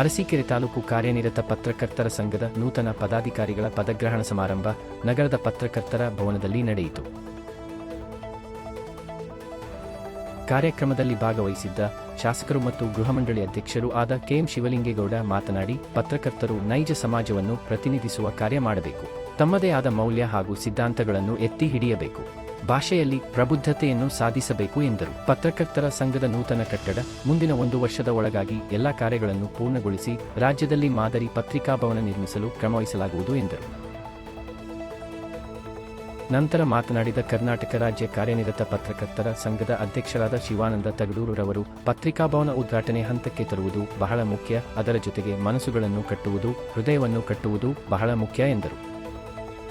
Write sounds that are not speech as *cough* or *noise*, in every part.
ಅರಸೀಕೆರೆ ತಾಲೂಕು ಕಾರ್ಯನಿರತ ಪತ್ರಕರ್ತರ ಸಂಘದ ನೂತನ ಪದಾಧಿಕಾರಿಗಳ ಪದಗ್ರಹಣ ಸಮಾರಂಭ ನಗರದ ಪತ್ರಕರ್ತರ ಭವನದಲ್ಲಿ ನಡೆಯಿತು. ಕಾರ್ಯಕ್ರಮದಲ್ಲಿ ಭಾಗವಹಿಸಿದ್ದ ಶಾಸಕರು ಮತ್ತು ಗೃಹ ಮಂಡಳಿ ಅಧ್ಯಕ್ಷರು ಆದ ಕೆಎಂ ಶಿವಲಿಂಗೇಗೌಡ ಮಾತನಾಡಿ, ಪತ್ರಕರ್ತರು ನೈಜ ಸಮಾಜವನ್ನು ಪ್ರತಿನಿಧಿಸುವ ಕಾರ್ಯ ಮಾಡಬೇಕು. ತಮ್ಮದೇ ಆದ ಮೌಲ್ಯ ಹಾಗೂ ಸಿದ್ಧಾಂತಗಳನ್ನು ಎತ್ತಿ ಹಿಡಿಯಬೇಕು. ಭಾಷೆಯಲ್ಲಿ ಪ್ರಬುದ್ಧತೆಯನ್ನು ಸಾಧಿಸಬೇಕು ಎಂದರು. ಪತ್ರಕರ್ತರ ಸಂಘದ ನೂತನ ಕಟ್ಟಡ ಮುಂದಿನ ಒಂದು ವರ್ಷದ ಒಳಗಾಗಿ ಎಲ್ಲಾ ಕಾರ್ಯಗಳನ್ನು ಪೂರ್ಣಗೊಳಿಸಿ ರಾಜ್ಯದಲ್ಲಿ ಮಾದರಿ ಪತ್ರಿಕಾಭವನ ನಿರ್ಮಿಸಲು ಕ್ರಮವಹಿಸಲಾಗುವುದು ಎಂದರು. ನಂತರ ಮಾತನಾಡಿದ ಕರ್ನಾಟಕ ರಾಜ್ಯ ಕಾರ್ಯನಿರತ ಪತ್ರಕರ್ತರ ಸಂಘದ ಅಧ್ಯಕ್ಷರಾದ ಶಿವಾನಂದ ತಗಡೂರುರವರು, ಪತ್ರಿಕಾಭವನ ಉದ್ಘಾಟನೆ ಹಂತಕ್ಕೆ ತರುವುದು ಬಹಳ ಮುಖ್ಯ, ಅದರ ಜೊತೆಗೆ ಮನಸ್ಸುಗಳನ್ನು ಕಟ್ಟುವುದು, ಹೃದಯವನ್ನು ಕಟ್ಟುವುದು ಬಹಳ ಮುಖ್ಯ ಎಂದರು.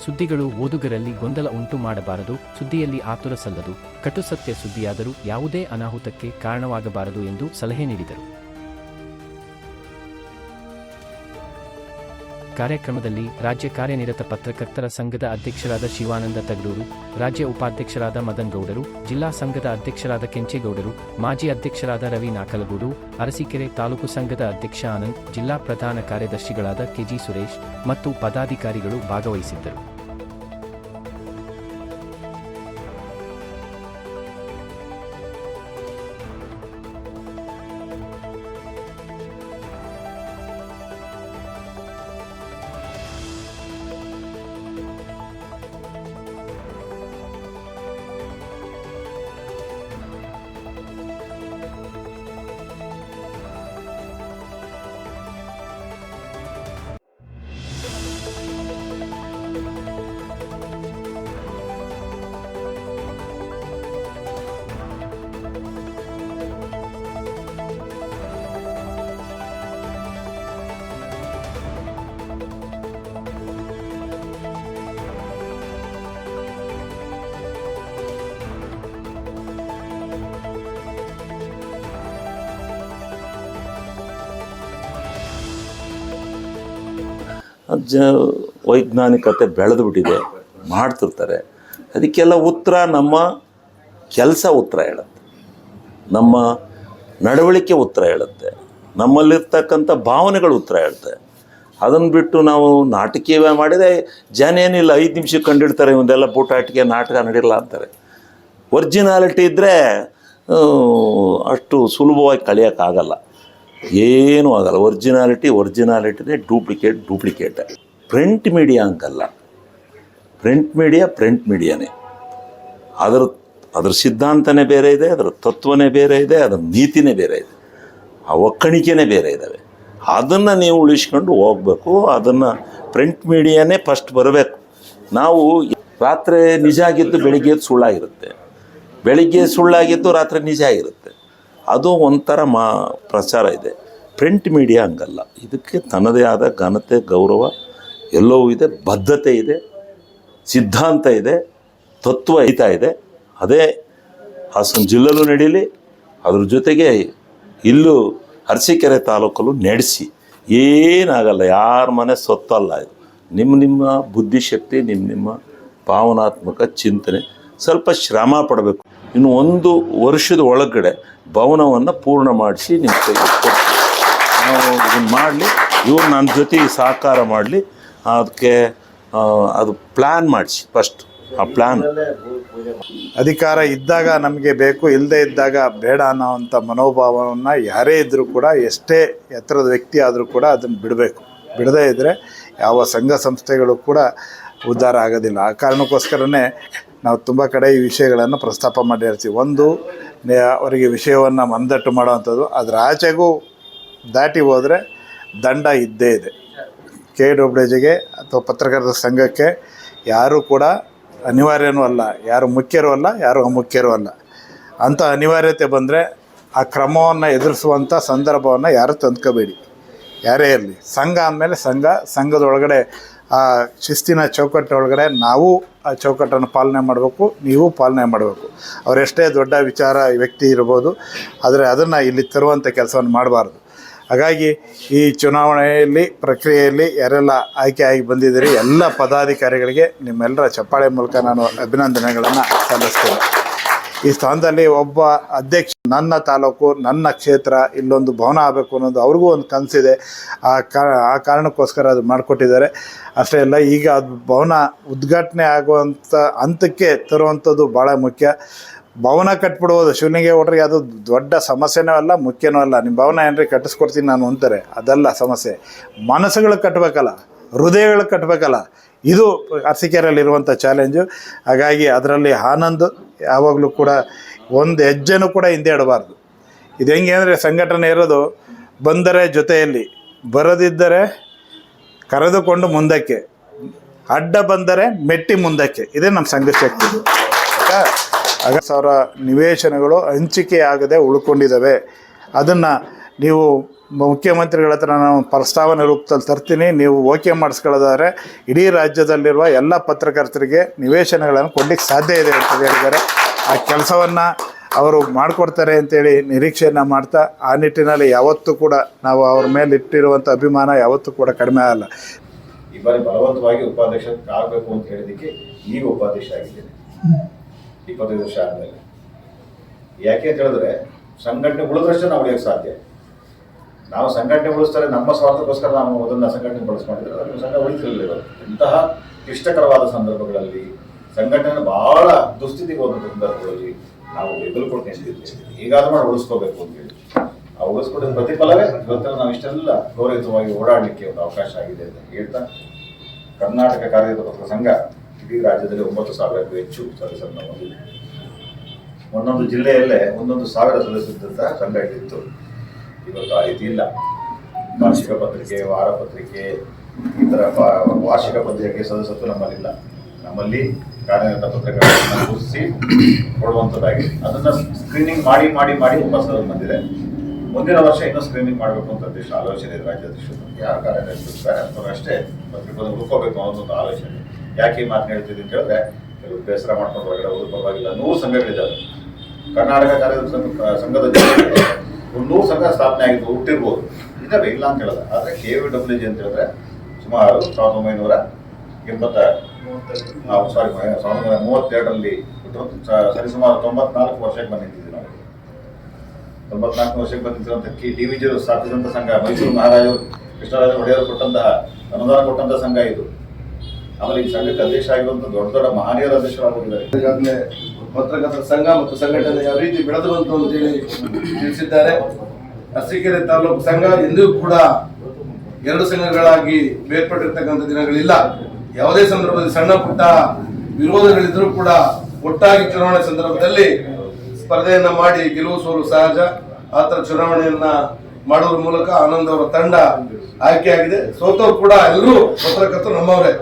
ಸುದ್ದಿಗಳು ಓದುಗರಲ್ಲಿ ಗೊಂದಲ ಉಂಟು ಮಾಡಬಾರದು, ಸುದ್ದಿಯಲ್ಲಿ ಆತುರ ಸಲ್ಲದು ಕಟುಸತ್ಯ ಸುದ್ದಿಯಾದರೂ ಯಾವುದೇ ಅನಾಹುತಕ್ಕೆ ಕಾರಣವಾಗಬಾರದು ಎಂದು ಸಲಹೆ ನೀಡಿದರು. ಕಾರ್ಯಕ್ರಮದಲ್ಲಿ ರಾಜ್ಯ ಕಾರ್ಯನಿರತ ಪತ್ರಕರ್ತರ ಸಂಘದ ಅಧ್ಯಕ್ಷರಾದ ಶಿವಾನಂದ ತಗಡೂರು ರಾಜ್ಯ ಉಪಾಧ್ಯಕ್ಷರಾದ ಮದನ್ ಗೌಡರು, ಜಿಲ್ಲಾ ಸಂಘದ ಅಧ್ಯಕ್ಷರಾದ ಕೆಂಚೇಗೌಡರು, ಮಾಜಿ ಅಧ್ಯಕ್ಷರಾದ ರವಿ ನಾಕಲಗೂಡು, ಅರಸೀಕೆರೆ ತಾಲೂಕು ಸಂಘದ ಅಧ್ಯಕ್ಷ ಆನಂದ್, ಜಿಲ್ಲಾ ಪ್ರಧಾನ ಕಾರ್ಯದರ್ಶಿಗಳಾದ ಕೆಜಿ ಸುರೇಶ್ ಮತ್ತು ಪದಾಧಿಕಾರಿಗಳು ಭಾಗವಹಿಸಿದ್ದರು. ಜ ವೈಜ್ಞಾನಿಕತೆ ಬೆಳೆದು ಬಿಟ್ಟಿದೆ, ಮಾಡ್ತಿರ್ತಾರೆ. ಅದಕ್ಕೆಲ್ಲ ಉತ್ತರ ನಮ್ಮ ಕೆಲಸ ಉತ್ತರ ಹೇಳುತ್ತೆ. ನಮ್ಮ ನಡವಳಿಕೆ ಉತ್ತರ ಹೇಳುತ್ತೆ. ನಮ್ಮಲ್ಲಿರ್ತಕ್ಕಂಥ ಭಾವನೆಗಳು ಉತ್ತರ ಹೇಳುತ್ತೆ. ಅದನ್ನು ಬಿಟ್ಟು ನಾವು ನಾಟಕೀಯ ಮಾಡಿದರೆ ಜನ ಏನಿಲ್ಲ, ಐದು ನಿಮಿಷಕ್ಕೆ ಕಂಡಿಡ್ತಾರೆ ಇವನ್ನೆಲ್ಲ ಬೂಟಾಟಿಕೆ ನಾಟಕ ನಡೀಲ್ಲ ಅಂತಾರೆ. ಒರ್ಜಿನಾಲಿಟಿ ಇದ್ದರೆ ಅಷ್ಟು ಸುಲಭವಾಗಿ ಕಳಿಯೋಕ್ಕಾಗಲ್ಲ ಏನೂ ಆಗಲ್ಲ. ಒರಿಜಿನಾಲಿಟಿ, ಒರಿಜಿನಾಲಿಟಿನೇ ಡೂಪ್ಲಿಕೇಟ್ ಡೂಪ್ಲಿಕೇಟ್. ಪ್ರಿಂಟ್ ಮೀಡಿಯಾ ಹಂಗಲ್ಲ ಪ್ರಿಂಟ್ ಮೀಡಿಯಾ, ಪ್ರಿಂಟ್ ಮೀಡಿಯಾನೇ. ಅದರ ಅದರ ಸಿದ್ಧಾಂತನೇ ಬೇರೆ ಇದೆ, ಅದರ ತತ್ವನೇ ಬೇರೆ ಇದೆ, ಅದರ ನೀತಿನೇ ಬೇರೆ ಇದೆ. ಆ ಒಕ್ಕಣಿಕೆನೇ ಬೇರೆ ಇದ್ದಾವೆ ಅದನ್ನು ನೀವು ಉಳಿಸ್ಕೊಂಡು ಹೋಗ್ಬೇಕು. ಅದನ್ನು ಪ್ರಿಂಟ್ ಮೀಡಿಯಾನೇ ಫಸ್ಟ್ ಬರಬೇಕು. ನಾವು ರಾತ್ರಿ ನಿಜ ಆಗಿದ್ದು ಬೆಳಿಗ್ಗೆ ಸುಳ್ಳಾಗಿರುತ್ತೆ. ಬೆಳಿಗ್ಗೆ ಸುಳ್ಳಾಗಿದ್ದು ರಾತ್ರಿ ನಿಜ ಆಗಿರುತ್ತೆ. ಅದು ಒಂಥರ ಮಾ ಪ್ರಚಾರ ಇದೆ. ಪ್ರಿಂಟ್ ಮೀಡಿಯಾ ಹಂಗಲ್ಲ. ಇದಕ್ಕೆ ತನ್ನದೇ ಆದ ಘನತೆ, ಗೌರವ, ಎಲ್ಲವೂ ಇದೆ ಬದ್ಧತೆ ಇದೆ, ಸಿದ್ಧಾಂತ ಇದೆ, ತತ್ವ ಐತಾ ಇದೆ. ಅದೇ ಹಾಸನ ಜಿಲ್ಲೆಲೂ ನಡೀಲಿ, ಅದ್ರ ಜೊತೆಗೆ ಇಲ್ಲೂ ಅರಸೀಕೆರೆ ತಾಲೂಕಲ್ಲೂ ನಡೆಸಿ. ಏನಾಗಲ್ಲ, ಯಾರ ಮನೆ ಸೊತ್ತಲ್ಲ ಇದು. ನಿಮ್ಮ ನಿಮ್ಮ ಬುದ್ಧಿಶಕ್ತಿ ನಿಮ್ಮ ನಿಮ್ಮ ಭಾವನಾತ್ಮಕ ಚಿಂತನೆ ಸ್ವಲ್ಪ ಶ್ರಮ ಪಡಬೇಕು. ಇನ್ನು ಒಂದು ವರ್ಷದ ಒಳಗಡೆ ಭವನವನ್ನು ಪೂರ್ಣ ಮಾಡಿಸಿ ನಿಮ್ಮ ನಾವು ಇದನ್ನು ಮಾಡಲಿ, ಇವ್ರು ನನ್ನ ಜೊತೆಗೆ ಸಹಕಾರ ಮಾಡಲಿ ಅದಕ್ಕೆ ಅದು ಪ್ಲ್ಯಾನ್ ಮಾಡಿಸಿ ಫಸ್ಟ್ ಆ ಪ್ಲ್ಯಾನ್ ಅಧಿಕಾರ ಇದ್ದಾಗ ನಮಗೆ ಬೇಕು ಇಲ್ಲದೆ ಇದ್ದಾಗ ಬೇಡ ಅನ್ನೋವಂಥ ಮನೋಭಾವವನ್ನು ಯಾರೇ ಇದ್ದರೂ ಕೂಡ, ಎಷ್ಟೇ ಎತ್ತರದ ವ್ಯಕ್ತಿ ಆದರೂ ಕೂಡ ಅದನ್ನು ಬಿಡಬೇಕು. ಬಿಡದೇ ಇದ್ದರೆ ಯಾವ ಸಂಘ ಸಂಸ್ಥೆಗಳು ಕೂಡ ಉದ್ಧಾರ ಆಗೋದಿಲ್ಲ. ಆ ಕಾರಣಕ್ಕೋಸ್ಕರನೇ ನಾವು ತುಂಬ ಕಡೆ ಈ ವಿಷಯಗಳನ್ನು ಪ್ರಸ್ತಾಪ ಮಾಡಿರ್ತೀವಿ ಒಂದು ಅವರಿಗೆ ವಿಷಯವನ್ನು ಮಂದಟ್ಟು ಮಾಡುವಂಥದ್ದು, ಅದರ ಆಚೆಗೂ ದಾಟಿ ಹೋದರೆ ದಂಡ ಇದ್ದೇ ಇದೆ. ಕೆ ಡಬ್ಲ್ಯೂಜಿಗೆ ಅಥವಾ ಪತ್ರಕರ್ತರ ಸಂಘಕ್ಕೆ ಯಾರೂ ಕೂಡ ಅನಿವಾರ್ಯನೂ ಅಲ್ಲ. ಯಾರು ಮುಖ್ಯರೂ ಅಲ್ಲ, ಯಾರು ಅಮುಖ್ಯರೂ ಅಲ್ಲ. ಅಂಥ ಅನಿವಾರ್ಯತೆ ಬಂದರೆ ಆ ಕ್ರಮವನ್ನು ಎದುರಿಸುವಂಥ ಸಂದರ್ಭವನ್ನು ಯಾರು ತಂದ್ಕೋಬೇಡಿ. ಯಾರೇ ಇರಲಿ. ಸಂಘ ಅಂದಮೇಲೆ ಸಂಘ, ಸಂಘದೊಳಗಡೆ ಆ ಶಿಸ್ತಿನ ಚೌಕಟ್ಟೊಳಗಡೆ ನಾವು ಆ ಚೌಕಟ್ಟನ್ನು ಪಾಲನೆ ಮಾಡಬೇಕು, ನೀವು ಪಾಲನೆ ಮಾಡಬೇಕು. ಅವರೆಷ್ಟೇ ದೊಡ್ಡ ವಿಚಾರ ವ್ಯಕ್ತಿ ಇರ್ಬೋದು, ಆದರೆ ಅದನ್ನು ಇಲ್ಲಿ ತರುವಂಥ ಕೆಲಸವನ್ನು ಮಾಡಬಾರ್ದು. ಹಾಗಾಗಿ ಈ ಚುನಾವಣೆಯಲ್ಲಿ, ಪ್ರಕ್ರಿಯೆಯಲ್ಲಿ ಯಾರೆಲ್ಲ ಆಯ್ಕೆಯಾಗಿ ಬಂದಿದ್ದೀರಿ, ಎಲ್ಲ ಪದಾಧಿಕಾರಿಗಳಿಗೆ ನಿಮ್ಮೆಲ್ಲರ ಚಪ್ಪಾಳೆ ಮೂಲಕ ನಾನು ಅಭಿನಂದನೆಗಳನ್ನು ಸಲ್ಲಿಸ್ತೇನೆ. ಈ ಸ್ಥಾನದಲ್ಲಿ ಒಬ್ಬ ಅಧ್ಯಕ್ಷ, ನನ್ನ ತಾಲೂಕು, ನನ್ನ ಕ್ಷೇತ್ರ, ಇಲ್ಲೊಂದು ಭವನ ಆಗಬೇಕು ಅನ್ನೋದು ಅವ್ರಿಗೂ ಒಂದು ಕನಸಿದೆ. ಆ ಆ ಕಾರಣಕ್ಕೋಸ್ಕರ ಅದು ಮಾಡಿಕೊಟ್ಟಿದ್ದಾರೆ. ಅಷ್ಟೇ ಅಲ್ಲ, ಈಗ ಅದು ಭವನ ಉದ್ಘಾಟನೆ ಆಗುವಂಥ ಹಂತಕ್ಕೆ ತರುವಂಥದ್ದು ಭಾಳ ಮುಖ್ಯ. ಭವನ ಕಟ್ಬಿಡ್ಬೋದು ಶಿವಲಿಂಗ ಹೋಟ್ರಿಗೆ ಅದು ದೊಡ್ಡ ಸಮಸ್ಯೆನೂ ಅಲ್ಲ, ಮುಖ್ಯನೂ ಅಲ್ಲ. ನಿಮ್ಮ ಭವನ ಏನ್ರಿ ಕಟ್ಟಿಸ್ಕೊಡ್ತೀನಿ ನಾನು ಅಂತಾರೆ, ಅದಲ್ಲ ಸಮಸ್ಯೆ. ಮನಸ್ಸುಗಳು ಕಟ್ಟಬೇಕಲ್ಲ ಹೃದಯಗಳು ಕಟ್ಟಬೇಕಲ್ಲ ಇದು ಅರಸೀಕೆರೆಯಲ್ಲಿರುವಂಥ ಚಾಲೆಂಜು ಹಾಗಾಗಿ ಅದರಲ್ಲಿ ಆನಂದ್ ಯಾವಾಗಲೂ ಕೂಡ ಒಂದು ಹೆಜ್ಜೆನೂ ಕೂಡ ಹಿಂದೆ ಇಡಬಾರ್ದು. ಇದು ಹೆಂಗೆ ಅಂದರೆ ಸಂಘಟನೆ ಇರೋದು ಬಂದರೆ ಜೊತೆಯಲ್ಲಿ ಬರದಿದ್ದರೆ ಕರೆದುಕೊಂಡು ಮುಂದಕ್ಕೆ, ಅಡ್ಡ ಬಂದರೆ ಮೆಟ್ಟಿ ಮುಂದಕ್ಕೆ. ಇದೇ ನಮ್ಮ ಸಂಘ ಶಕ್ತಿ. ಸಾವಿರ ನಿವೇಶನಗಳು ಹಂಚಿಕೆ ಆಗದೆ ಉಳ್ಕೊಂಡಿದ್ದಾವೆ. ಅದನ್ನು ನೀವು ಮುಖ್ಯಮಂತ್ರಿಗಳ ಹತ್ರ ನಾನು ಪ್ರಸ್ತಾವನೆ ರೂಪದಲ್ಲಿ ತರ್ತೀನಿ. ನೀವು ಓಕೆ ಮಾಡಿಸ್ಕೊಳ್ಳೋದಾದ್ರೆ ಇಡೀ ರಾಜ್ಯದಲ್ಲಿರುವ ಎಲ್ಲ ಪತ್ರಕರ್ತರಿಗೆ ನಿವೇಶನಗಳನ್ನು ಕೊಡ್ಲಿಕ್ಕೆ ಸಾಧ್ಯ ಇದೆ ಅಂತ ಹೇಳಿದ್ದಾರೆ. ಆ ಕೆಲಸವನ್ನು ಅವರು ಮಾಡಿಕೊಡ್ತಾರೆ ಅಂತೇಳಿ ನಿರೀಕ್ಷೆಯನ್ನು ಮಾಡ್ತಾ ಆ ನಿಟ್ಟಿನಲ್ಲಿ ಯಾವತ್ತೂ ಕೂಡ ನಾವು ಅವ್ರ ಮೇಲೆ ಇಟ್ಟಿರುವಂಥ ಅಭಿಮಾನ ಯಾವತ್ತೂ ಕೂಡ ಕಡಿಮೆ ಆಗಲ್ಲ. ಈ ಬಾರಿ ಬಲವಂತವಾಗಿ ಉಪಾಧ್ಯಕ್ಷ ಅಂತ ಹೇಳಿದಕ್ಕೆ ಈಗ ಉಪಾಧ್ಯಕ್ಷ ಆಗಿದ್ದೇನೆ. ಯಾಕೆ ಅಂತ ಹೇಳಿದ್ರೆ ಸಂಘಟನೆ ಉಳಿದ್ರಷ್ಟೇ ನಾವು ಉಳಿಯೋಕ್ಕೆ ಸಾಧ್ಯ. ನಾವು ಸಂಘಟನೆ ಉಳಿಸ್ತಾರೆ, ನಮ್ಮ ಸ್ವಾರ್ಥಕ್ಕೋಸ್ಕರ ನಾವು ಅದನ್ನು ಸಂಘಟನೆ ಬಳಸ್ಕೊಂಡಿದ್ರೆ ಅದನ್ನು ಸಂಘ ಇವತ್ತು. ಇಂತಹ ಕ್ಲಿಷ್ಟಕರವಾದ ಸಂದರ್ಭಗಳಲ್ಲಿ ಸಂಘಟನೆ ಬಹಳ ದುಸ್ಥಿತಿಗೆ ಹೋದ ಸಂದರ್ಭದಲ್ಲಿ ನಾವು ಎದುರು ಕೊಟ್ಟು ನಿಂತಿದ್ದೇವೆ ಮಾಡಿ ಉಳಿಸ್ಕೋಬೇಕು ಅಂತ ಹೇಳಿ. ಆ ಉಳಿಸ್ಕೊಂಡಿದ್ದ ಪ್ರತಿಫಲವೇ? ಇವತ್ತಿನ ನಾವು ಇಷ್ಟೆಲ್ಲ ಗೌರವಿತವಾಗಿ ಓಡಾಡಲಿಕ್ಕೆ ಒಂದು ಅವಕಾಶ ಆಗಿದೆ ಅಂತ ಹೇಳ್ತಾ ಕರ್ನಾಟಕ ಕಾರ್ಯಕರ್ತರ ಸಂಘ ಇಡೀ ರಾಜ್ಯದಲ್ಲಿ ಒಂಬತ್ತು ಸಾವಿರಕ್ಕೂ ಹೆಚ್ಚು ಸದಸ್ಯರನ್ನು ಹೊಂದಿದೆ. ಒಂದೊಂದು ಜಿಲ್ಲೆಯಲ್ಲೇ ಒಂದೊಂದು ಸಾವಿರ ಸದಸ್ಯರಿದ್ದಂತಹ ಸಂಘ ಇತ್ತು ಇವತ್ತು ಆ ರೀತಿ ಇಲ್ಲ ವಾರ್ಷಿಕ ಪತ್ರಿಕೆ, ವಾರ ಪತ್ರಿಕೆ, ಈ ಥರ ವಾರ್ಷಿಕ ಪತ್ರಿಕೆ ಸದಸ್ಯತ್ವ ನಮ್ಮಲ್ಲಿಲ್ಲ. ನಮ್ಮಲ್ಲಿ ಕಾರ್ಯನಿರತ ಪತ್ರಿಕೆಗಳನ್ನು ಗುರುತಿಸಿ ಕೊಡುವಂಥದ್ದಾಗಿದೆ ಅದನ್ನು ಸ್ಕ್ರೀನಿಂಗ್ ಮಾಡಿ ಮಾಡಿ ಮಾಡಿ ವಾಪಸ್ ಬಂದಿದೆ. ಮುಂದಿನ ವರ್ಷ ಇನ್ನೂ ಸ್ಕ್ರೀನಿಂಗ್ ಮಾಡಬೇಕು ಅಂತ ದೇಶ ಆಲೋಚನೆ ಇದೆ ರಾಜ್ಯಾಧ್ಯಕ್ಷರು. ಯಾರು ಕಾರ್ಯನಿರ್ವಹಿಸ್ತಾರೆ ಅಂಥವ್ರು ಅಷ್ಟೇ ಪತ್ರಿಕೆ ಹುಡ್ಕೋಬೇಕು ಅನ್ನೋದು ಒಂದು ಆಲೋಚನೆ. ಯಾಕೆ ಈ ಮಾತು ಹೇಳ್ತಿದ್ದೀನಿ ಅಂತ ಹೇಳಿದ್ರೆ ಕೆಲವು ಬೇಸರ ಮಾಡ್ಕೊಂಡು ಹೊರಗಡೆ ಹೋದ್ರು ಪರವಾಗಿಲ್ಲ. ನೂರು ಸಂಘಗಳಿದ್ದಾವೆ. ಕರ್ನಾಟಕ ಕಾರ್ಯದರ್ಶಿ ಸಂಘದ ಜೊತೆಗೆ ಒಂದು ಸಂಘ ಸ್ಥಾಪನೆ ಆಗಿದ್ದು ಹುಟ್ಟಿರ್ಬೋದು. ಇದಾವೆ ಇಲ್ಲ ಅಂತ ಹೇಳಿದ್ರೆ ಆದರೆ ಕೆ ವಿ ಡಬ್ಲ್ಯೂ ಜಿ ಅಂತ ಹೇಳಿದ್ರೆ ಸುಮಾರು ಸಾವಿರದ ಒಂಬೈನೂರ ಎಂಬತ್ತ ಸಾರಿ ಸಾವಿರದ ಒಂಬೈನೂರ ಮೂವತ್ತೆರಡರಲ್ಲಿ ಸರಿಸುಮಾರು ತೊಂಬತ್ನಾಲ್ಕು ವರ್ಷಕ್ಕೆ ಬಂದಿದ್ದೀವಿ ನಾವು. ತೊಂಬತ್ನಾಲ್ಕು ವರ್ಷಕ್ಕೆ ಬಂದಿದ್ದಂಥ ಕಿ ಡಿ ವಿ ಜಿ ಸ್ಥಾಪಿಸಿದಂಥ ಸಂಘ, ಮೈಸೂರು ಮಹಾರಾಜರು, ಕೃಷ್ಣರಾಜ ಒಡೆಯರು ಕೊಟ್ಟಂತಹ ಅನುದಾನ ಕೊಟ್ಟಂತಹ ಸಂಘ ಇದು. ಆಮೇಲೆ ಈ ಸಂಘಕ್ಕೆ ಅಧ್ಯಕ್ಷ ಆಗಿರುವಂಥ ದೊಡ್ಡ ದೊಡ್ಡ ಮಹನೀಯರ ಅಧ್ಯಕ್ಷರಾಗಿದ್ದಾರೆ. ಪತ್ರಕರ್ತರ ಸಂಘ ಮತ್ತು ಸಂಘಟನೆ ಯಾವ ರೀತಿ ಬೆಳೆದು ಬಂತು ಅಂತೇಳಿ ತಿಳಿಸಿದ್ದಾರೆ. ಅರಸೀಕೆರೆ ತಾಲೂಕು ಸಂಘ ಎಂದೂ ಕೂಡ ಎರಡು ಸಂಘಗಳಾಗಿ ಬೇರ್ಪಟ್ಟಿರ್ತಕ್ಕಂಥ ದಿನಗಳಿಲ್ಲ. ಯಾವುದೇ ಸಂದರ್ಭದಲ್ಲಿ ಸಣ್ಣ ಪುಟ್ಟ ವಿರೋಧಗಳಿದ್ರೂ ಕೂಡ ಒಟ್ಟಾಗಿ ಚುನಾವಣೆ ಸಂದರ್ಭದಲ್ಲಿ ಸ್ಪರ್ಧೆಯನ್ನ ಮಾಡಿ ಗೆಲುವು ಸೋಲು ಸಹಜ. ಆತರ ಚುನಾವಣೆಯನ್ನ ಮಾಡುವ ಮೂಲಕ ಆನಂದ್ ಅವರ ತಂಡ ಆಯ್ಕೆಯಾಗಿದೆ ಸೋತವ್ರು ಕೂಡ ಎಲ್ಲರೂ ಪತ್ರಕರ್ತರು ನಮ್ಮವರೇ.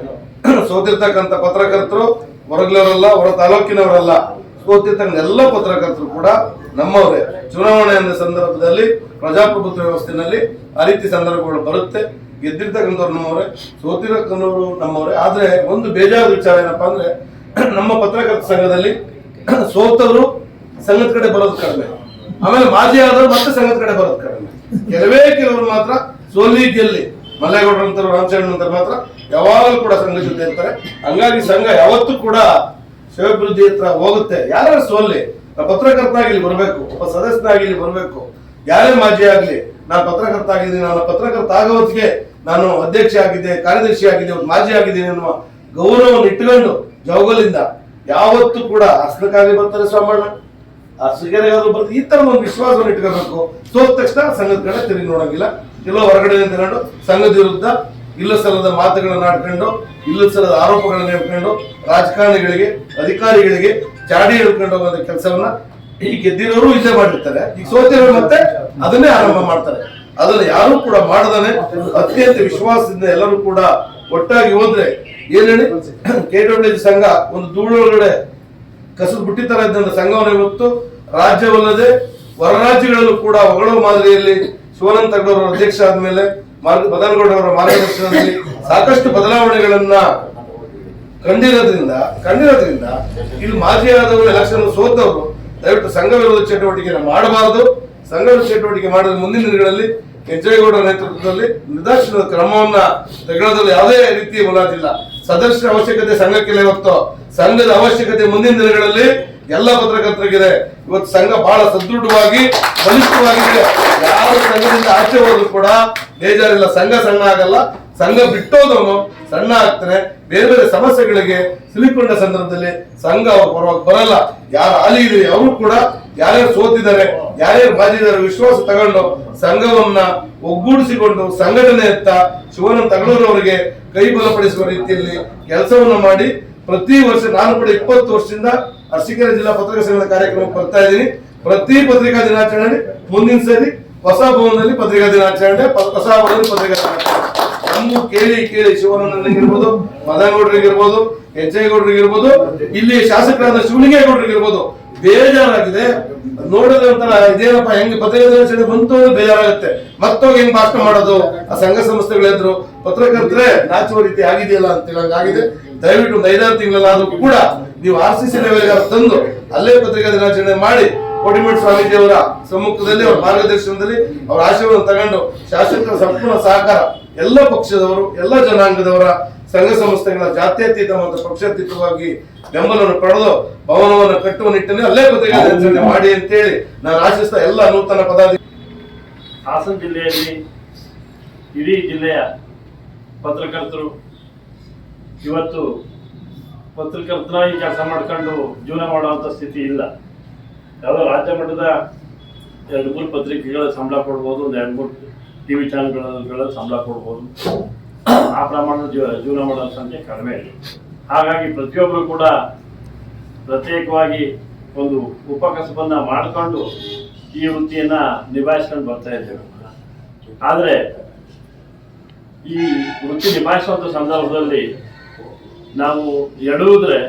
ಸೋತಿರ್ತಕ್ಕಂಥ ಪತ್ರಕರ್ತರು ಹೊರಗ್ಲವರಲ್ಲ ಹೊರ ತಾಲೂಕಿನವರಲ್ಲ. ಸೋತಿರ್ತಕ್ಕಂಥ ಎಲ್ಲ ಪತ್ರಕರ್ತರು ಕೂಡ ನಮ್ಮವರೇ. ಚುನಾವಣೆಯ ಸಂದರ್ಭದಲ್ಲಿ ಪ್ರಜಾಪ್ರಭುತ್ವ ವ್ಯವಸ್ಥೆಯಲ್ಲಿ ಆ ರೀತಿ ಸಂದರ್ಭಗಳು ಬರುತ್ತೆ. ಗೆದ್ದಿರ್ತಕ್ಕಂಥವ್ರು ನಮ್ಮವರೇ ಸೋತಿರಕ್ಕಂಥವ್ರು ನಮ್ಮವರೇ. ಆದ್ರೆ ಒಂದು ಬೇಜಾರು ವಿಚಾರ ಏನಪ್ಪಾ ಅಂದ್ರೆ *clears throat* ನಮ್ಮ ಪತ್ರಕರ್ತ ಸಂಘದಲ್ಲಿ *clears throat* ಸೋತವರು ಸಂಘದ ಕಡೆ ಬರೋದು ಕಡಿಮೆ. ಆಮೇಲೆ ಮಾಜಿ ಆದವರು ಮತ್ತೆ ಸಂಘದ ಕಡೆ ಬರೋದು ಕಡಿಮೆ. ಕೆಲವೇ ಕೆಲವರು ಮಾತ್ರ ಸೋಲಿ ಗೆಲ್ಲಿ. ಮಲ್ಲೇಗೌಡರಂತರು ರಾಮಚಂದ್ರ ಮಾತ್ರ ಯಾವಾಗಲೂ ಕೂಡ ಸಂಘ ಜೊತೆ ಇರ್ತಾರೆ. ಹಂಗಾಗಿ ಸಂಘ ಯಾವತ್ತೂ ಕೂಡ ಶಿವಭಿವೃದ್ಧಿ ಹತ್ರ ಹೋಗುತ್ತೆ. ಯಾರು ಸೋಲ್ಲಿ? ಪತ್ರಕರ್ತನಾಗಿ ಇಲ್ಲಿ ಬರಬೇಕು. ಒಬ್ಬ ಸದಸ್ಯನಾಗಿ ಇಲ್ಲಿ ಬರಬೇಕು. ಯಾರೇ ಮಾಜಿ ಆಗಲಿ, ನಾನು ಪತ್ರಕರ್ತ ಆಗಿದ್ದೀನಿ ನಾನು ಪತ್ರಕರ್ತ ಆಗೋ ನಾನು ಅಧ್ಯಕ್ಷ ಆಗಿದ್ದೆ, ಕಾರ್ಯದರ್ಶಿ ಆಗಿದ್ದೆ, ಒಂದು ಮಾಜಿ ಆಗಿದ್ದೀನಿ ಅನ್ನುವ ಗೌರವವನ್ನು ಇಟ್ಟುಕೊಂಡು ಜೋಗಲಿಂದ ಯಾವತ್ತೂ ಕೂಡ ಅರ್ಸನಕ್ಕಾಗಿ ಬರ್ತಾರೆ ಸ್ವಾಮಣ್ಣ ಅರ್ಸಗೆರೆಗಾದ್ರು ಬರ್ತದೆ ಈ ತರ ಒಂದು ವಿಶ್ವಾಸವನ್ನು ಇಟ್ಕೋಬೇಕು. ಸೋತ ತಕ್ಷಣ ಸಂಘದ ಕಡೆ ತಿರುಗಿ ನೋಡೋಂಗಿಲ್ಲ. ಎಲ್ಲೋ ಹೊರಗಡೆ ತಗೊಂಡು ಸಂಘದ ವಿರುದ್ಧ ಇಲ್ಲ ಸಲ್ಲದ ಮಾತುಗಳನ್ನ ಆಡ್ಕೊಂಡು ಇಲ್ಲ ಸಲ್ಲದ ಆರೋಪಗಳನ್ನ ಹೇಳ್ಕೊಂಡು, ರಾಜಕಾರಣಿಗಳಿಗೆ, ಅಧಿಕಾರಿಗಳಿಗೆ ಚಾಡಿ ಹೇಳ್ಕೊಂಡು ಹೋಗೋದ ಕೆಲಸವನ್ನ ಈ ಗೆದ್ದಿರೋರು ಇಲ್ಲೇ ಮಾಡಿರ್ತಾರೆ. ಈಗ ಸೋತಿರೋರು ಮತ್ತೆ ಅದನ್ನೇ ಆರಂಭ ಮಾಡ್ತಾರೆ. ಅದನ್ನ ಯಾರು ಕೂಡ ಮಾಡದಾನೆ ಅತ್ಯಂತ ವಿಶ್ವಾಸದಿಂದ ಎಲ್ಲರೂ ಕೂಡ ಒಟ್ಟಾಗಿ ಹೋದ್ರೆ ಏನ್ ಹೇಳಿ? ಕೆ ಡಬ್ಲ್ಯೂ ಸಂಘ ಒಂದು ಧೂಳೊಳಗಡೆ ಕಸದ ಬಿಟ್ಟಿತರ ಇದ್ದಂತ ಸಂಘವನ್ನು ಇವತ್ತು ರಾಜ್ಯವಲ್ಲದೆ ಹೊರ ರಾಜ್ಯಗಳಲ್ಲೂ ಕೂಡ ಹೊಗಳ ಮಾದರಿಯಲ್ಲಿ ಶಿವಾನಂದ ತಗಡವರ ಅಧ್ಯಕ್ಷ ಆದ್ಮೇಲೆ ಮಾರ್ಗ ಬದನಗೌಡರವರ ಮಾರ್ಗದರ್ಶನದಲ್ಲಿ ಸಾಕಷ್ಟು ಬದಲಾವಣೆಗಳನ್ನ ಕಂಡಿರೋದ್ರಿಂದ ಕಂಡಿರೋದ್ರಿಂದ ಇಲ್ಲಿ ಮಾಜಿ ಆದವರು ಎಲೆಕ್ಷನ್ ಸೋತವರು, ದಯವಿಟ್ಟು ಸಂಘ ವಿರೋಧ ಚಟುವಟಿಕೆಯನ್ನು ಮಾಡಬಾರದು. ಸಂಘ ವಿರೋಧ ಚಟುವಟಿಕೆ ಮಾಡಿದ ಮುಂದಿನ ದಿನಗಳಲ್ಲಿ ಕೆಂಚೇಗೌಡರ ನೇತೃತ್ವದಲ್ಲಿ ನಿರ್ದರ್ಶನದ ಕ್ರಮವನ್ನ ತೆಗೆದಲ್ಲಿ ಯಾವುದೇ ರೀತಿ ಮುಲಾಜಿಲ್ಲ. ಸದಸ್ಯರ ಅವಶ್ಯಕತೆ ಸಂಘಕ್ಕೆ ಇವತ್ತು. ಸಂಘದ ಅವಶ್ಯಕತೆ ಮುಂದಿನ ದಿನಗಳಲ್ಲಿ ಎಲ್ಲ ಪತ್ರಕರ್ತರಿಗಿದೆ ಇವತ್ತು ಸಂಘ ಬಹಳ ಸದೃಢವಾಗಿ ಬಲಿಷ್ಠವಾಗಿದೆ ಯಾವ ಸಂಘದಿಂದ ಆಚೆ ಹೋದ್ರು ಕೂಡ ಬೇಜಾರಿಲ್ಲ. ಸಂಘ ಸಣ್ಣ ಆಗಲ್ಲ. ಸಂಘ ಬಿಟ್ಟೋದವನು ಸಣ್ಣ ಆಗ್ತಾನೆ. ಬೇರೆ ಬೇರೆ ಸಮಸ್ಯೆಗಳಿಗೆ ಸಿಲುಕೊಂಡ ಸಂದರ್ಭದಲ್ಲಿ ಸಂಘ ಅವ್ರು ಬರಲ್ಲ. ಯಾರು ಹಾಲಿ ಇದೆ, ಅವರು ಕೂಡ ಯಾರ್ಯಾರು ಸೋತಿದ್ದಾರೆ, ಯಾರ್ಯಾರು ಬಾಧಿದ್ದಾರೆ ವಿಶ್ವಾಸ ತಗೊಂಡು ಸಂಘವನ್ನ ಒಗ್ಗೂಡಿಸಿಕೊಂಡು ಸಂಘಟನೆಯತ್ತ ಶಿವನ ತಗಳೂರವರಿಗೆ ಕೈ ಬಲಪಡಿಸುವ ರೀತಿಯಲ್ಲಿ ಕೆಲಸವನ್ನು ಮಾಡಿ ಪ್ರತಿ ವರ್ಷ ನಾನು ಕೂಡ ಇಪ್ಪತ್ತು ವರ್ಷದಿಂದ ಅರಸೀಕೆರೆ ಜಿಲ್ಲಾ ಪತ್ರಿಕಾ ಸಂಘದ ಕಾರ್ಯಕ್ರಮಕ್ಕೆ ಬರ್ತಾ ಇದ್ದೀನಿ. ಪ್ರತಿ ಪತ್ರಿಕಾ ದಿನಾಚರಣೆ ಮುಂದಿನ ಸರಿ ಹೊಸ ಭವನದಲ್ಲಿ ಪತ್ರಿಕಾ ದಿನಾಚರಣೆ ಹೊಸ ಭವನದಲ್ಲಿ ಪತ್ರಿಕಾ ದಿನಾಚರಣೆ. ನಮ್ಮ ಕೇಳಿ ಕೇಳಿ ಶಿವಾನಂದನಿಗಿರ್ಬೋದು ಮದನಗೌಡರಿಗಿರ್ಬೋದು ಹೆಜ್ಜೇಗೌಡರಿಗಿರ್ಬೋದು ಇಲ್ಲಿ ಶಾಸಕರಾದ ಶಿವಲಿಂಗೇಗೌಡರಿಗಿರ್ಬೋದು ಬೇಜಾರಾಗಿದೆ. ನೋಡಿದ್ರೆ ಒಂಥರ ಇದೇನಪ್ಪ, ಹೆಂಗ್ ಪತ್ರಿಕಾ ದಿನಾಚರಣೆ ಬಂತು ಬೇಜಾರಾಗುತ್ತೆ. ಮತ್ತೋಗಿ ಹೆಂಗ್ ಭಾಷಣ ಮಾಡೋದು? ಆ ಸಂಘ ಸಂಸ್ಥೆಗಳಿದ್ರು ಪತ್ರಕರ್ತರೆ, ನಾಚುವ ರೀತಿ ಆಗಿದೆಯಲ್ಲ ಅಂತ ಹೇಳಂಗಾಗಿದೆ ದಯವಿಟ್ಟು ಒಂದು ಐದಾರು ತಿಂಗಳಲ್ಲಾದ್ರೂ ಕೂಡ ನೀವು ಆರ್ ಸಿ ಸಿ ತಂದು ಅಲ್ಲೇ ಪತ್ರಿಕಾ ದಿನಾಚರಣೆ ಮಾಡಿ ಕೋಟಿಮಠ ಸ್ವಾಮೀಜಿಯವರ ಸಮ್ಮುಖದಲ್ಲಿ, ಅವರ ಮಾರ್ಗದರ್ಶನದಲ್ಲಿ ಅವರ ಆಶೀರ್ವಾದ ತಗೊಂಡು ಶಾಸಕರ ಸಂಪೂರ್ಣ ಸಹಕಾರ ಎಲ್ಲ ಪಕ್ಷದವರು, ಎಲ್ಲ ಜನಾಂಗದವರ, ಸಂಘ ಸಂಸ್ಥೆಗಳ ಜಾತ್ಯತೀತ ಮತ್ತು ಪಕ್ಷಾತೀತವಾಗಿ ಬೆಂಬಲವನ್ನು ಪಡೆದು ಭವನವನ್ನು ಕಟ್ಟುವ ನಿಟ್ಟಿನಲ್ಲಿ ಅಲ್ಲೇ ಪತ್ರಿಕಾ ದಿನಾಚರಣೆ ಮಾಡಿ ಅಂತೇಳಿ ನಾನು ಆಶಿಸ್ತಾ ಎಲ್ಲ ನೂತನ ಪದಾಧಿಕಾರಿ ಹಾಸನ ಜಿಲ್ಲೆಯಲ್ಲಿ ಇಡೀ ಜಿಲ್ಲೆಯ ಪತ್ರಕರ್ತರು ಇವತ್ತು ಪತ್ರಕರ್ತರಾಗಿ ಕೆಲಸ ಮಾಡ್ಕೊಂಡು ಜೀವನ ಮಾಡುವಂಥ ಸ್ಥಿತಿ ಇಲ್ಲ. ಯಾವುದೋ ರಾಜ್ಯ ಮಟ್ಟದ ಎರಡು ಮೂರು ಪತ್ರಿಕೆಗಳ ಸಂಬಳ ಕೊಡ್ಬೋದು, ಒಂದು ಎರಡು ಮೂರು ಟಿ ವಿ ಚಾನಲ್ಗಳ ಸಂಬಳ ಕೊಡ್ಬೋದು. ಆ ಪ್ರಮಾಣದ ಜೀವ, ಜೀವನ ಮಾಡೋ ಸಂಖ್ಯೆ ಕಡಿಮೆ ಇದೆ. ಹಾಗಾಗಿ ಪ್ರತಿಯೊಬ್ಬರು ಕೂಡ ಪ್ರತ್ಯೇಕವಾಗಿ ಒಂದು ಉಪಕಸಬನ್ನು ಮಾಡಿಕೊಂಡು ಈ ವೃತ್ತಿಯನ್ನು ನಿಭಾಯಿಸ್ಕೊಂಡು ಬರ್ತಾ ಇದ್ದೇವೆ. ಆದರೆ ಈ ವೃತ್ತಿ ನಿಭಾಯಿಸುವಂಥ ಸಂದರ್ಭದಲ್ಲಿ ನಾವು ಎಡುವುದ್ರೆ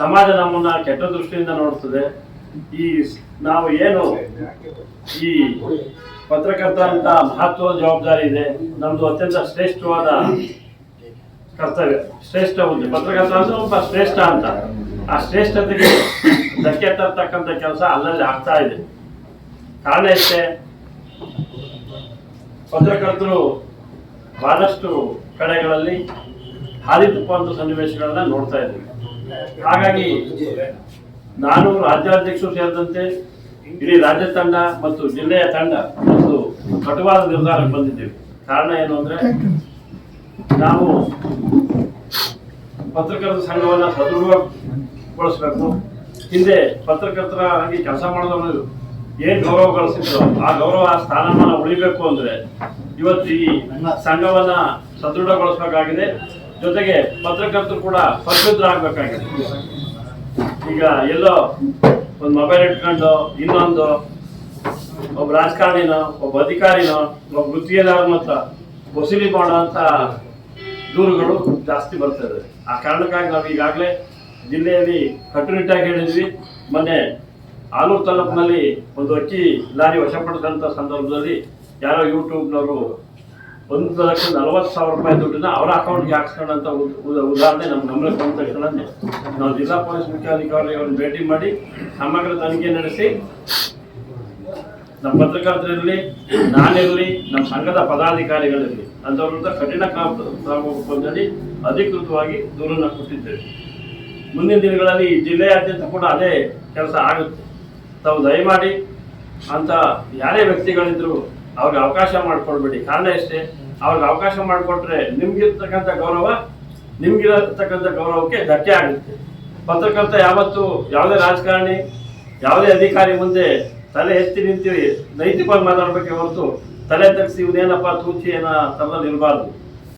ಸಮಾಜ ನಮ್ಮನ್ನ ಕೆಟ್ಟ ದೃಷ್ಟಿಯಿಂದ ನೋಡ್ತದೆ ಈ ನಾವು ಏನು ಈ ಪತ್ರಕರ್ತ ಅಂತ ಮಹತ್ವದ ಜವಾಬ್ದಾರಿ ಇದೆ. ನಮ್ದು ಅತ್ಯಂತ ಶ್ರೇಷ್ಠವಾದ ಕರ್ತವ್ಯ, ಶ್ರೇಷ್ಠ ಹುದ್ದೆ. ಪತ್ರಕರ್ತ ಅಂದ್ರೆ ಒಬ್ಬ ಶ್ರೇಷ್ಠ ಅಂತ. ಆ ಶ್ರೇಷ್ಠತೆಗೆ ಧಕ್ಕೆ ತರ್ತಕ್ಕಂಥ ಕೆಲಸ ಅಲ್ಲಲ್ಲಿ ಆಗ್ತಾ ಇದೆ. ಕಾರಣ ಇಷ್ಟೇ ಪತ್ರಕರ್ತರು ಬಹಳಷ್ಟು ಕಡೆಗಳಲ್ಲಿ ಹಾಲಿ ತುಪ್ಪಂತ ಸನ್ನಿವೇಶಗಳನ್ನ ನೋಡ್ತಾ ಇದ್ದೀವಿ ಹಾಗಾಗಿ ನಾನು ರಾಜ್ಯಾಧ್ಯಕ್ಷರು ಸೇರಿದಂತೆ ಇಡೀ ರಾಜ್ಯ ತಂಡ ಮತ್ತು ಜಿಲ್ಲೆಯ ತಂಡ ಒಂದು ಕಟುವಾದ ನಿರ್ಧಾರಕ್ಕೆ ಬಂದಿದ್ದೇವೆ. ಕಾರಣ ಏನು ಅಂದ್ರೆ ನಾವು ಪತ್ರಕರ್ತರ ಸಂಘವನ್ನು ಸದೃಢಗೊಳಿಸಬೇಕು. ಹಿಂದೆ ಪತ್ರಕರ್ತರಾಗಿ ಕೆಲಸ ಮಾಡಿದವರು ಏನ್ ಗೌರವ ಗಳಿಸಿದ್ರು, ಆ ಗೌರವ, ಆ ಸ್ಥಾನಮಾನ ಉಳಿಬೇಕು ಅಂದ್ರೆ ಇವತ್ತು ಈ ಸಂಘವನ್ನ ಸದೃಢಗೊಳಿಸಬೇಕಾಗಿದೆ. ಜೊತೆಗೆ ಪತ್ರಕರ್ತರು ಕೂಡ ಪರಿಶುದ್ಧರಾಗಬೇಕಾಗಿದೆ ಈಗ ಎಲ್ಲೋ ಒಂದು ಮೊಬೈಲ್ ಇಟ್ಕೊಂಡು ಇನ್ನೊಂದು, ಒಬ್ಬ ರಾಜಕಾರಣಿನೋ, ಒಬ್ಬ ಅಧಿಕಾರಿನೋ, ಒಬ್ಬ ಗುತ್ತಿಗೆದಾರ ಹತ್ರ ವಸೂಲಿ ಮಾಡುವಂತ ದೂರುಗಳು ಜಾಸ್ತಿ ಬರ್ತದೆ ಆ ಕಾರಣಕ್ಕಾಗಿ ನಾವು ಈಗಾಗಲೇ ಜಿಲ್ಲೆಯಲ್ಲಿ ಕಟ್ಟುನಿಟ್ಟಾಗಿ ಹೇಳಿದ್ವಿ. ಮೊನ್ನೆ ಆಲೂರು ತಾಲೂಕಿನಲ್ಲಿ ಒಂದು ಅಕ್ಕಿ ಲಾರಿ ವಶಪಡಿಸಿದಂಥ ಸಂದರ್ಭದಲ್ಲಿ ಯಾರೋ ಯೂಟ್ಯೂಬ್ನವರು ಒಂದು ಲಕ್ಷ ನಲವತ್ತು ಸಾವಿರ ರೂಪಾಯಿ ದುಡ್ಡನ್ನ ಅವರ ಅಕೌಂಟ್ಗೆ ಉದ್- ಉದಾಹರಣೆ ನಮ್ಮ ಗಮನಕ್ಕೆ ಬಂದ ನಾವು ಜಿಲ್ಲಾ ಪೊಲೀಸ್ ಮುಖ್ಯಾಧಿಕಾರಿ ಅವರನ್ನು ಭೇಟಿ ಮಾಡಿ ಸಮಗ್ರ ತನಿಖೆ ನಡೆಸಿ, ನಮ್ಮ ಪತ್ರಕರ್ತರಿರಲಿ, ನಾನಿರಲಿ, ನಮ್ಮ ಸಂಘದ ಪದಾಧಿಕಾರಿಗಳಿರಲಿ, ಅಂಥವ್ರ ಕಠಿಣ ಕ್ರಮದಲ್ಲಿ ಅಧಿಕೃತವಾಗಿ ದೂರನ್ನು ಕೊಟ್ಟಿದ್ದೇವೆ. ಮುಂದಿನ ದಿನಗಳಲ್ಲಿ ಈ ಜಿಲ್ಲೆಯಾದ್ಯಂತ ಕೂಡ ಅದೇ ಕೆಲಸ ಆಗುತ್ತೆ. ತಾವು ದಯಮಾಡಿ ಅಂತ ಯಾರೇ ವ್ಯಕ್ತಿಗಳಿದ್ರು ಅವ್ರಿಗೆ ಅವಕಾಶ ಮಾಡಿಕೊಡ್ಬೇಡಿ ಕಾರಣ ಇಷ್ಟೇ ಅವ್ರಿಗೆ ಅವಕಾಶ ಮಾಡಿಕೊಟ್ರೆ ನಿಮ್ಗಿರ್ತಕ್ಕಂಥ ಗೌರವ, ನಿಮ್ಗಿರತಕ್ಕಂಥ ಗೌರವಕ್ಕೆ ಧಕ್ಕೆ ಆಗುತ್ತೆ. ಪತ್ರಕರ್ತ ಯಾವತ್ತು ಯಾವುದೇ ರಾಜಕಾರಣಿ, ಯಾವುದೇ ಅಧಿಕಾರಿ ಮುಂದೆ ತಲೆ ಎತ್ತಿ ನಿಂತೀವಿ. ನೈತಿಕವಾಗಿ ಮಾತಾಡ್ಬೇಕೆ ಹೊರತು ತಲೆ ತಗ್ಸಿ ಇವನೇನಪ್ಪ ತೂಚಿ ಏನ ತರದಲ್ಲಿ ಇರಬಾರ್ದು.